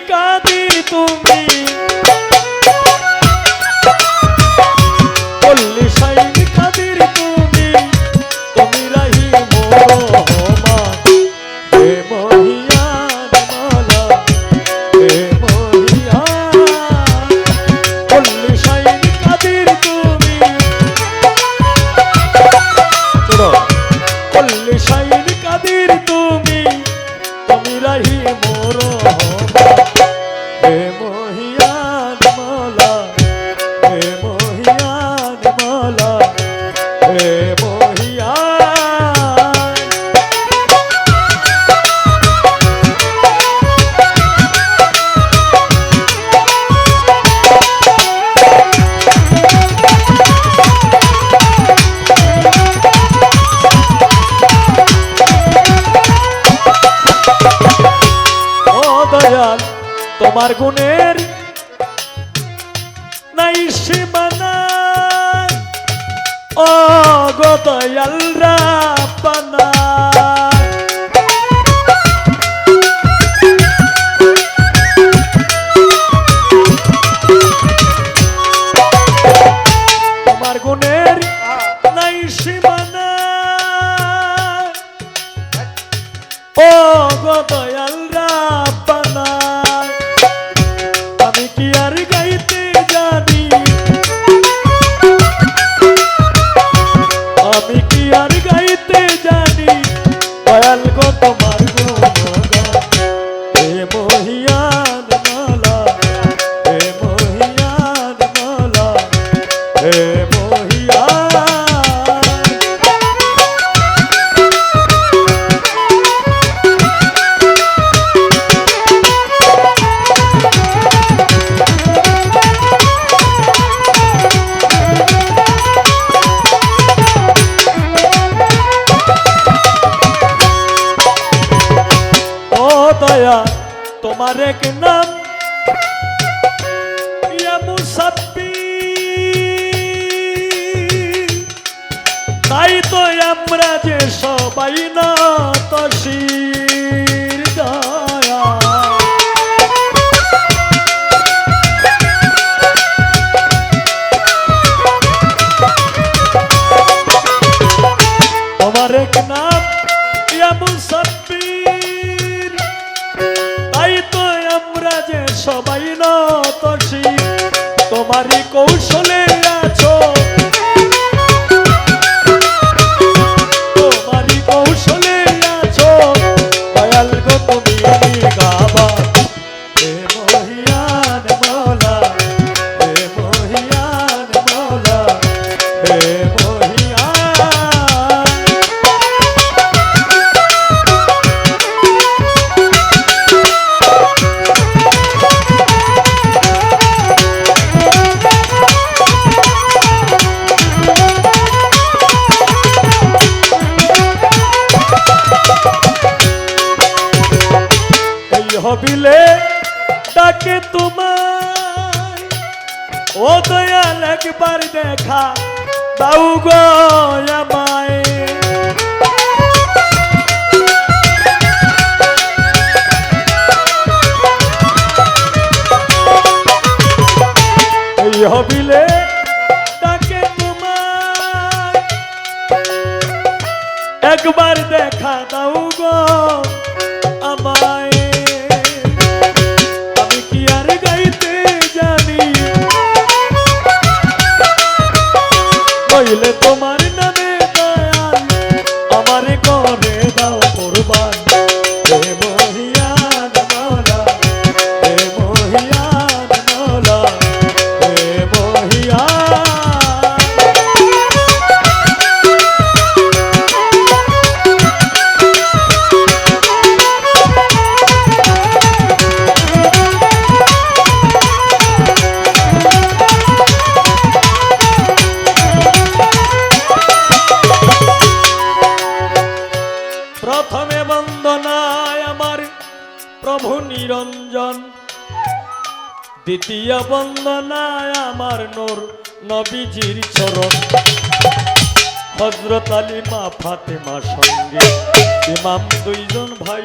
কাদির তুমি তোমার গুণের নাই সীমানা দয়াল রাপানা দয়া তোমার এক নাম মুসাব্বি তাই তো আমরা যে সবাই না হবিলে ডাকে তোমার ও দয়াল, একবার দেখা দাউ গো হবিলে ডাকে তোমার একবার দেখা দাও গো কইলে তোমার প্রভু নিরঞ্জন। দ্বিতীয় বন্দনায় আমার নোর নবীজির চরণ। হজরত আলী মা ফাতেমা সঙ্গে ইমাম দুইজন ভাই।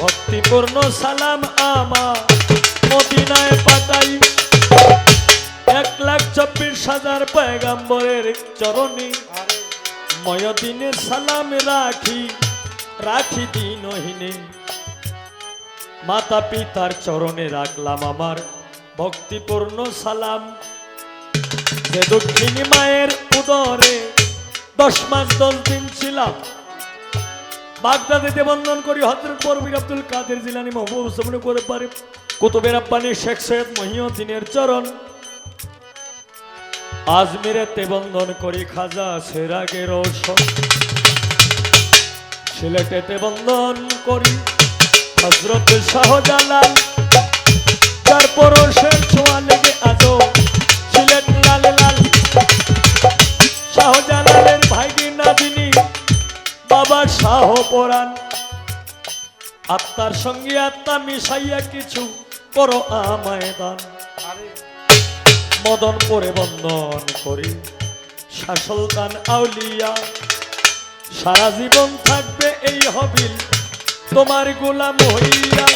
ভক্তিপূর্ণ সালাম আমা মদিনায় পাতাই এক লাখ চব্বিশ হাজার পয়গাম্বরের চরণে। ময়দিনের সালাম রাখি রাখি দিনহীনে মাতা পিতার চরণে রাখলাম আমার ভক্তিপূর্ণ সালাম। যে দক্ষিণী মায়ের উদরে দশ মাস দশ দিন ছিলাম। বাগদাদে দেবন্দন করি হজরত পরবীর আব্দুল কাদের জিলানি মহবুব করে পারে, কুতুবের আব্বানি শেখ সৈয়দ মহিউদ্দিনের চরণ। আজমিরেতে বন্দন করি খাজা সেরাগে রোশন সিলেটেতে বন্দন করি হজরত শাহজালাল যার পরশের ছোঁয়া লেগে আজও সিলেট লাল লাল শাহজালালের ভাইগি নাদিনী, বাবা শাহ পরাণ। আত্মার সঙ্গে আত্মা মিশাইয়া কিছু করো আমায় দান। মদন পরে বন্দন করি শাসলদান আউলিয়া। সারা জীবন থাকবে এই হবিল। তোমার গোলাম হইয়া।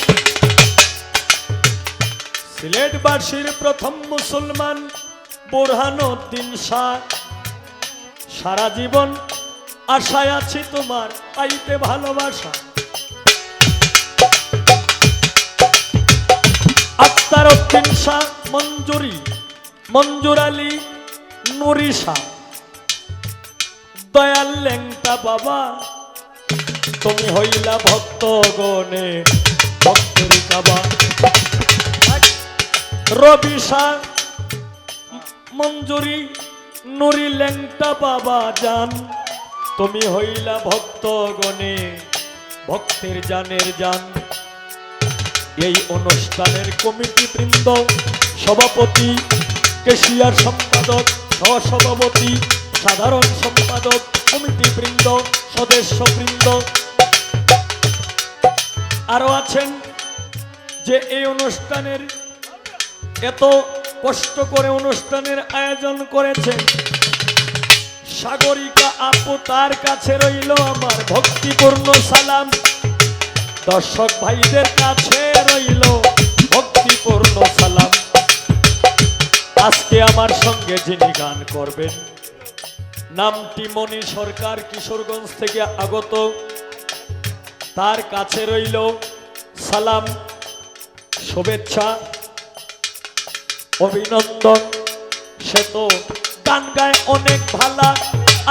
সিলেটবাসীর প্রথম মুসলমান বোরহানুদ্দিন শাহ। সারা জীবন আশায় আছি তোমার পাইতে ভালোবাসা। আক্তার উদ্দিন শাহ, মঞ্জুরি, মঞ্জুর আলী, নুরি শাহ। দয়াল লেংটা বাবা। তুমি হইলা ভক্ত গনে ভক্তের কাবা। রবি মঞ্জুরি, নুরি লেংটা বাবা যান তুমি হইলা ভক্ত গনে ভক্তের জানের জান। এই অনুষ্ঠানের কমিটি বৃন্দ, সভাপতি, কেশিয়ার সম্পাদক, সহসভাপতি, সাধারণ সম্পাদক, কমিটি বৃন্দ, সদস্য বৃন্দ আরও আছেন যে এই অনুষ্ঠানের এত কষ্ট করে অনুষ্ঠানের আয়োজন করেছে সাগরিকা আপু তার কাছে রইল আমার ভক্তিপূর্ণ সালাম। দর্শক ভাইদের কাছে রইল ভক্তিপূর্ণ সালাম। আজকে আমার সঙ্গে যিনি গান করবেন, নামটি মণি সরকার কিশোরগঞ্জ থেকে আগত তার কাছে রইল সালাম, শুভেচ্ছা, অভিনন্দন। সে তো গান গায় অনেক ভালা।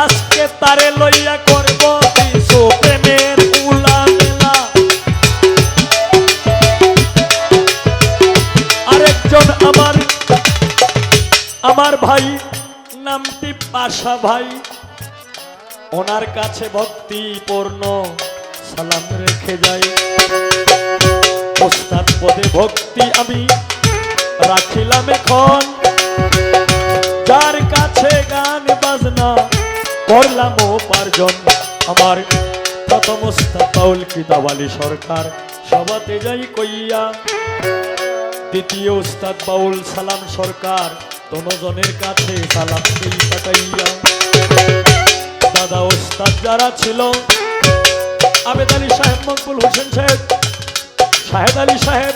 আজকে তারে লইয়া করব আরেকজন আমার আমার ভাই, নামটি পাশা ভাই। ওনার কাছে ভক্তিপূর্ণ। সালাম রেখে যাই। ওস্তাদ পদে ভক্তি আমি রাখিলাম এখন। যার কাছে গান, বাজনা করলাম উপার্জন, আমার প্রথম ওস্তাদ বাউল কিতাব আলী সরকার সবাতে যাই কইয়া। দ্বিতীয় উস্তাদ বাউল সালাম সরকার, দনজনের কাছে সালাম দাদা ওস্তাদ যারা ছিল আবেদ আলী সাহেব, মকবুল হোসেন সাহেব, শাহেদ আলী সাহেব,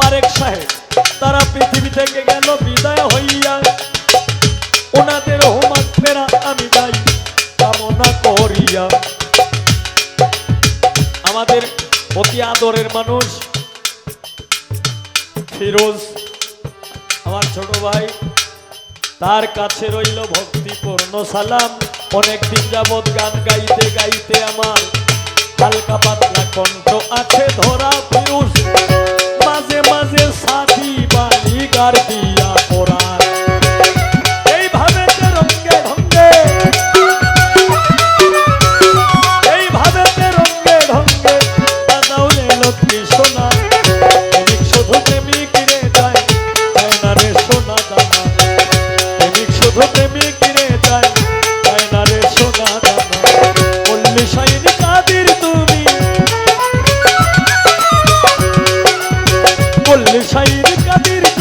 পারেক সাহেব, তারা পৃথিবী থেকে গেল বিদায় হইয়া। ওনাদের হোমাক ফেরা আমি যাই, কামনা করিয়া। আমাদের অতি আদরের মানুষ, ফিরোজ, আমার ছোট ভাই, তার কাছে রইল ভক্তিপূর্ণ সালাম। অনেক দিন যাবৎ গান গাইতে গাইতে আমার হালকা পাতলা কণ্ঠ আছে ধরা পিউষ। মাঝে মাঝে সাথী বালি গার দিয়া Cabiri, cabiri